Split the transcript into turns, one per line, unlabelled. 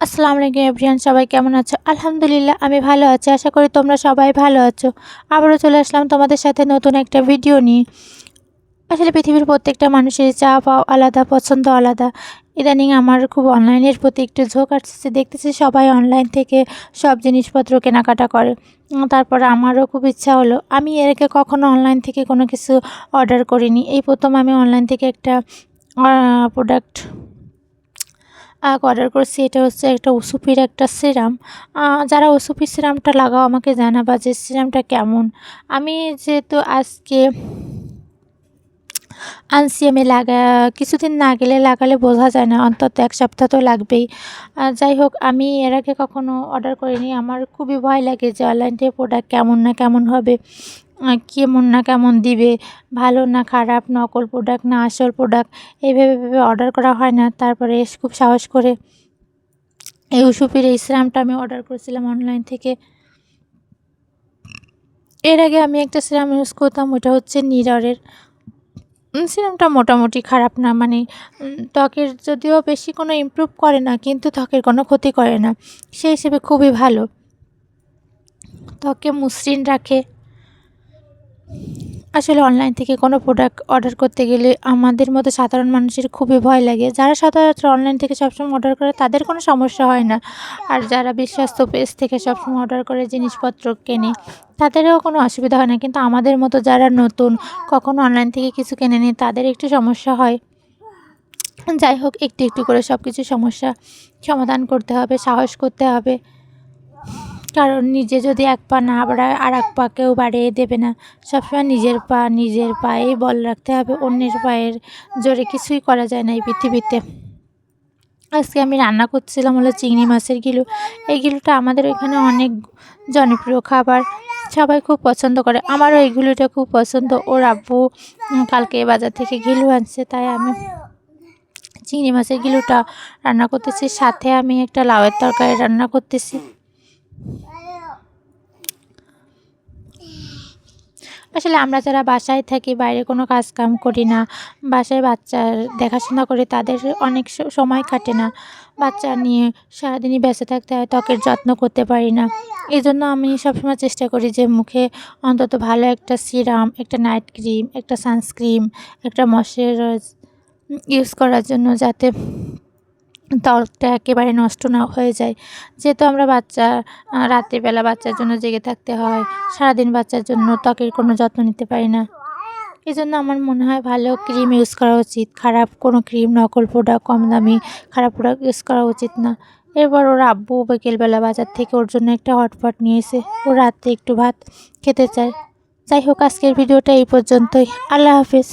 আসসালামু আলাইকুম এভরিয়ান সবাই কেমন আছো? আলহামদুলিল্লাহ, আমি ভালো আছি। আশা করি তোমরা সবাই ভালো আছো। আবারও চলে আসলাম তোমাদের সাথে নতুন একটা ভিডিও নিয়ে। আসলে পৃথিবীর প্রত্যেকটা মানুষের চা পাও আলাদা, পছন্দ আলাদা। ইদানিং আমার খুব অনলাইনের প্রতি একটু ঝোঁক আসছে দেখতেছি সবাই অনলাইন থেকে সব জিনিসপত্র কেনাকাটা করে। তারপর আমারও খুব ইচ্ছা হলো। আমি এর আগে কখনো অনলাইন থেকে কোনো কিছু অর্ডার করিনি। এই প্রথম আমি অনলাইন থেকে একটা প্রোডাক্ট অর্ডার করছি, এটা হচ্ছে একটা ওসুপির একটা সিরাম যারা ওসুপির সিরামটা লাগাও, আমাকে জানাবা যে সিরামটা কেমন। আমি যেহেতু আজকে আনছি আমি লাগা, কিছুদিন না গেলে লাগালে বোঝা যায় না, অন্তত এক সপ্তাহ তো লাগবেই। যাই হোক, আমি এর আগে কখনো অর্ডার করিনি, আমার খুবই ভয় লাগে যে অনলাইন থেকে প্রোডাক্ট কেমন না কেমন হবে। কেমন না কেমন দিবে, ভালো না খারাপ, নকল প্রোডাক্ট না আসল প্রোডাক্ট এইভাবে ভেবে অর্ডার করা হয় না। তারপরে এসে খুব সাহস করে এই উসুপির এই সিরামটা আমি অর্ডার করেছিলাম অনলাইন থেকে। এর আগে আমি একটা সিরাম ইউজ করতাম ওটা হচ্ছে নিররের। সিরামটা মোটামুটি খারাপ না মানে ত্বকের যদিও বেশি কোনো ইমপ্রুভ করে না, কিন্তু ত্বকের কোনো ক্ষতি করে না। সেই হিসেবে খুবই ভালো। ত্বকে মসৃণ রাখে। আসলে অনলাইন থেকে কোনো প্রোডাক্ট অর্ডার করতে গেলে আমাদের মতো সাধারণ মানুষের খুবই ভয় লাগে। যারা সাধারণত অনলাইন থেকে সবসময় অর্ডার করে, তাদের কোনো সমস্যা হয় না। আর যারা বিশ্বস্ত পেজ থেকে সবসময় অর্ডার করে জিনিসপত্র কেনে, তাদেরও কোনো অসুবিধা হয় না। কিন্তু আমাদের মতো যারা নতুন, কখনো অনলাইন থেকে কিছু কেনেনি তাদের একটু সমস্যা হয়। যাই হোক, একটু একটু করে সব কিছু সমস্যা সমাধান করতে হবে, সাহস করতে হবে। কারণ নিজে যদি এক পা না বাড়ায় আর এক পা কেউ বাড়িয়ে দেবে না। সবসময় নিজের পা, নিজের পায়ে বল রাখতে হবে, অন্যের পায়ের জোরে কিছুই করা যায় না এই পৃথিবীতে। আজকে আমি রান্না করছিলাম হলো চিংড়ি মাছের গিলু এই গিলুটা আমাদের এখানে অনেক জনপ্রিয় খাবার, সবাই খুব পছন্দ করে। আমারও এই গিলুটা খুব পছন্দ। ওর আব্বু কালকে বাজার থেকে গিলু আনছে, তাই আমি চিংড়ি মাছের গিলুটা রান্না করতেছি। সাথে আমি একটা লাউয়ের তরকারি রান্না করতেছি। আসলে আমরা যারা বাসায় থাকি, বাইরে কোনো কাজ কাম করি না, বাসায় বাচ্চার দেখাশোনা করে, তাদের অনেক সময় কাটে না। বাচ্চা নিয়ে সারাদিনই ব্যস্ত থাকতে হয়, ত্বকের যত্ন করতে পারি না। এই জন্য আমি সবসময় চেষ্টা করি যে মুখে অন্তত ভালো একটা সিরাম, একটা নাইট ক্রিম, একটা সানস্ক্রিম, একটা ময়শ্চারাইজ ইউজ করার জন্য যাতে ত্বকটা একেবারে নষ্ট না হয়ে যায়। যেহেতু আমরা বাচ্চা রাত্রিবেলা বাচ্চার জন্য জেগে থাকতে হয়, সারাদিন বাচ্চার জন্য ত্বকের কোনো যত্ন নিতে পারি না। এই জন্য আমার মনে হয় ভালো ক্রিম ইউজ করা উচিত। খারাপ কোনো ক্রিম, নকল প্রোডাক্ট কম দামি, খারাপ প্রোডাক্ট ইউজ করা উচিত না। এরপর ওর আব্বু বিকেলবেলা বাজার থেকে ওর জন্য একটা হটপট নিয়ে এসে ও রাতে একটু ভাত খেতে চায়। যাই হোক, আজকের ভিডিওটা এই পর্যন্তই। আল্লাহ হাফিজ।